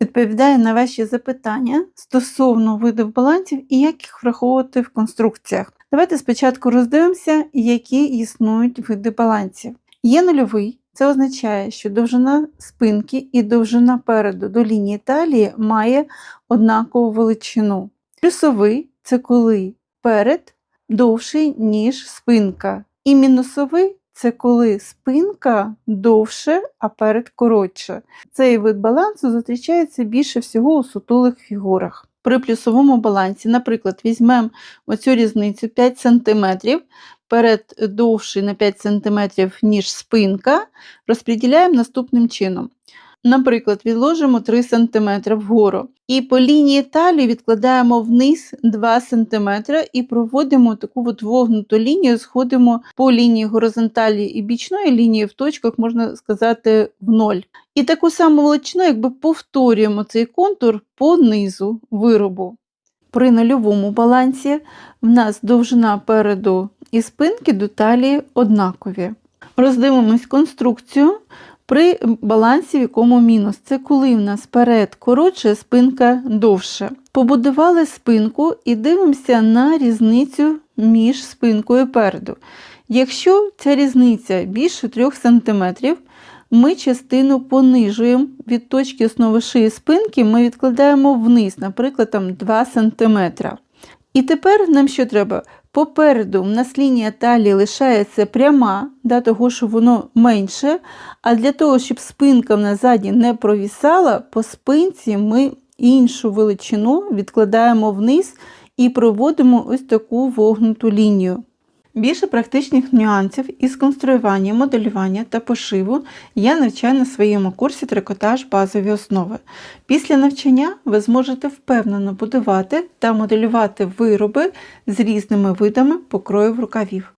відповідає на ваші запитання стосовно видів балансів і як їх враховувати в конструкціях. Давайте спочатку роздивимося, які існують види балансів. Є нульовий, це означає, що довжина спинки і довжина переду до лінії талії має однакову величину. Плюсовий це коли перед довший, ніж спинка. І мінусовий це коли спинка довше, а перед коротше. Цей вид балансу зустрічається більше всього у сутулих фігурах. При плюсовому балансі, наприклад, візьмемо оцю різницю 5 см, перед довший на 5 см, ніж спинка, розподіляємо наступним чином. Наприклад, відложимо 3 см вгору і по лінії талії відкладаємо вниз 2 см і проводимо таку от вогнуту лінію, сходимо по лінії горизонталі і бічної лінії в точках, можна сказати, в ноль. І таку саму величину, якби повторюємо цей контур по низу виробу. При нульовому балансі в нас довжина переду і спинки до талії однакові. Роздивимось конструкцію при балансі, в якому мінус. Це коли в нас перед коротше, спинка довше. Побудували спинку і дивимося на різницю між спинкою переду. Якщо ця різниця більше 3 см, ми частину понижуємо від точки основи шиї спинки, ми відкладаємо вниз, наприклад, там 2 см. І тепер нам що треба? Попереду в нас лінія талії лишається пряма, да, того, що воно менше. А для того, щоб спинка в нас ззаді не провісала, по спинці ми іншу величину відкладаємо вниз і проводимо ось таку вогнуту лінію. Більше практичних нюансів із конструювання, моделювання та пошиву я навчаю на своєму курсі трикотаж базові основи. Після навчання ви зможете впевнено будувати та моделювати вироби з різними видами покроїв рукавів.